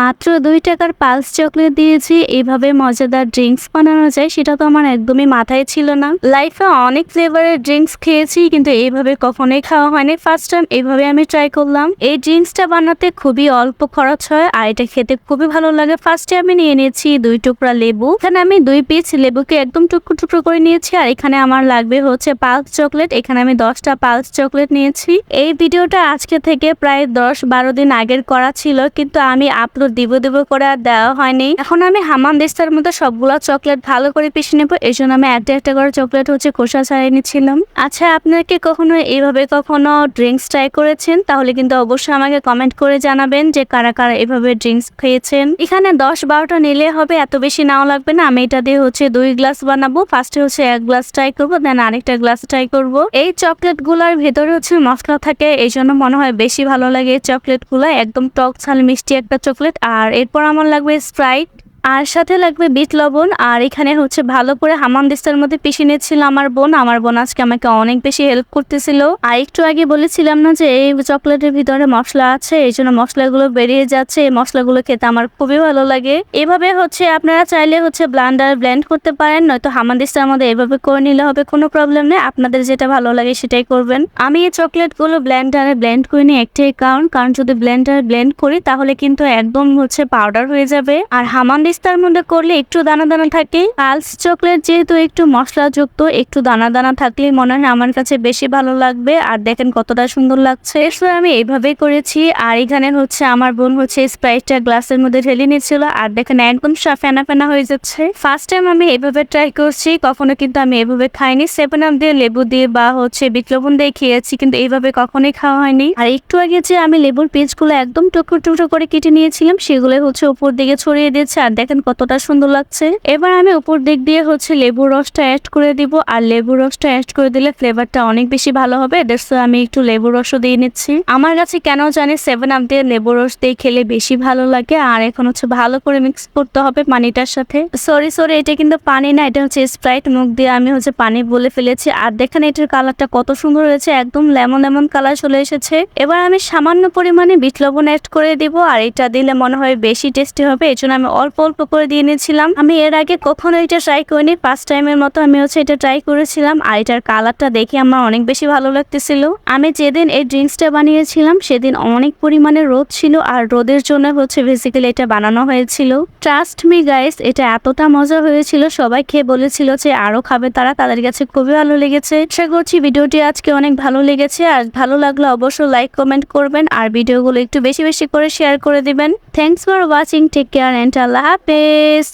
মাত্র দুই টাকার পালস চকলেট দিয়েছি, এইভাবে মজাদার ড্রিঙ্কস বানানো যায়, সেটা তো আমার একদমই মাথায় ছিল না। লাইফে অনেক ফ্লেভারের ড্রিঙ্কস খেয়েছি, কিন্তু এইভাবে কখনোই খাওয়া হয়নি। ফার্স্ট টাইম এইভাবে আমি ট্রাই করলাম। এই ড্রিঙ্কসটা বানাতে খুবই অল্প খরচ হয়, আর এটা খেতে খুবই ভালো লাগে। ফার্স্টে আমি নিয়ে নিয়েছি দুই টুকরা লেবু। এখানে আমি দুই পিস লেবুকে একদম টুকরো টুকরো করে নিয়েছি, আর এখানে আমার লাগবে হচ্ছে পালস চকলেট। এখানে আমি দশটা পালস চকলেট নিয়েছি। এই ভিডিওটা আজকে থেকে প্রায় দশ বারো দিন আগের করা ছিল, কিন্তু আমি আপলোড দিব দিব করে আর দেওয়া হয়নি। এখন আমি হামান দেস্তার মতো সবগুলো চকলেট ভালো করে পিষে নেব এই জন্য আমি একটা একটা করে চকলেট হচ্ছে খোসা ছাড়িয়ে নিচ্ছিলাম। আচ্ছা আপনারা কি কখনো এইভাবে কখনো ড্রিঙ্কস ট্রাই করেছেন? তাহলে কিন্তু অবশ্যই আমাকে কমেন্ট করে জানাবেন যে কারা কারা এভাবে ড্রিঙ্কস খেয়েছেন। এখানে দশ বারোটা নিলে হবে, এত বেশি নাও লাগবে না। আমি এটা দিয়ে হচ্ছে দুই গ্লাস বানাবো। ফার্স্টে হচ্ছে এক গ্লাস ট্রাই করব, দেন আরেকটা গ্লাস ট্রাই করব। এই চকলেটগুলার ভেতরে হচ্ছে মশলা থাকে এই জন্য মনে হয় বেশি ভালো লাগে এই চকলেটগুলা একদম টক ঝাল মিষ্টি একটা চকলেট। আর এরপর আমার লাগবে স্প্রাইট আর সাথে লাগবে বিট লবণ। আর এখানে হচ্ছে ভালো করে হামান দিস্তার মধ্যে পিষে নিচ্ছিল আমার বোন। আমার বোন আজকে আমাকে অনেক বেশি হেল্প করতেছিল। আর একটু আগে বলেছিলাম না যে এই চকলেটের ভিতরে মশলা আছে, এই জন্য মশলাগুলো বেরিয়ে যাচ্ছে। এই মশলাগুলো খেতে আমার খুবই ভালো লাগে। এভাবে হচ্ছে আপনারা চাইলে হচ্ছে ব্লান্ডার ব্লেন্ড করতে পারেন, নয়তো হামান দিস্তার মধ্যে এভাবে করে নিলে হবে, কোনো প্রবলেম নেই। আপনাদের যেটা ভালো লাগে সেটাই করবেন। আমি এই চকলেটগুলো ব্লেন্ডারে ব্লেন্ড করে নিই একটাই কারণ কারণ যদি ব্লেন্ডারে ব্লেন্ড করি তাহলে কিন্তু একদম হচ্ছে পাউডার হয়ে যাবে। আর হামান দিস্তার মধ্যে করলে একটু দানা দানা থাকে। পালস চকলেট যেহেতু একটু মশলাযুক্ত, একটু দানা দানা থাকলে মনে হয় আমার কাছে বেশি ভালো লাগবে। আর দেখেন কতটা সুন্দর লাগছে। এরপর আমি এইভাবেই করেছি। আর এখানে হচ্ছে আমার বোন হচ্ছে স্প্রাইটটা গ্লাসের মধ্যে ঢেলে নিচ্ছিল আর দেখেন একদম ফেনা ফেনা হয়ে যাচ্ছে। ফার্স্ট টাইম আমি এইভাবে ট্রাই করছি। কখনো কিন্তু আমি এভাবে খাইনি। সেভেন আপ দিয়ে লেবু দিয়ে বা হচ্ছে বিট লবণ দিয়ে খেয়েছি। কিন্তু এইভাবে কখনোই খাওয়া হয়নি। আর একটু আগে যে আমি লেবুর পিসগুলো একদম টুকরো টুকরো করে কেটে নিয়েছিলাম, সেগুলো হচ্ছে উপর দিকে ছড়িয়ে দিয়েছে। আর দেখেন কতটা সুন্দর লাগছে। এবার আমি উপর দিক দিয়ে হচ্ছে লেবুর রসটা অ্যাড করে দিব। আর লেবুর রসটা অ্যাড করে দিলে ফ্লেভারটা অনেক বেশি ভালো হবে। দ্যাটস আমি একটু লেবুর রসও দিয়ে নিচ্ছি। আমার কাছে কেন জানি সেভেন আপ দিয়ে লেবুর রস দিয়ে খেলে বেশি ভালো লাগে। আর এখন হচ্ছে ভালো করে মিক্স করতে হবে পানিটার সাথে। সরি সরি এটা কিন্তু পানি না, এটা হচ্ছে স্প্রাইট মুখ দিয়ে আমি হচ্ছে পানি বলে ফেলেছি। আর দেখেন এটার কালারটা কত সুন্দর হয়েছে, একদম লেমন লেমন কালার চলে এসেছে। এবার আমি সামান্য পরিমাণে বিট লবণ অ্যাড করে দিব। আর এটা দিলে মনে হয় বেশি টেস্টি হবে এই জন্য আমি অল্প অল্প করে দিয়ে নিয়েছিলাম আমি এর আগে কখনো এটা ট্রাই করিনি। ফার্স্ট টাইমের মতো আমি হচ্ছে এটা ট্রাই করেছিলাম। আর এটার কালারটা দেখে আমার অনেক বেশি ভালো লাগতেছিল। আমি যেদিন এই ড্রিঙ্কসটা বানিয়েছিলাম, সেদিন অনেক পরিমাণে রোদ ছিল আর রোদের জন্য হচ্ছে বেসিক্যালি এটা বানানো হয়েছিল। ট্রাস্ট মি গাইস এটা এতটা মজা হয়েছিল। সবাই খেয়ে বলেছিল যে আরও খাবে তারা। তাদের কাছে খুবই ভালো লেগেছে। আশা করছি ভিডিওটি আজকে অনেক ভালো লেগেছে। আর ভালো লাগলে অবশ্যই লাইক কমেন্ট করবেন। আর ভিডিওগুলো একটু বেশি বেশি করে শেয়ার করে দিবেন। Thanks for watching take care and Allah হাফেজ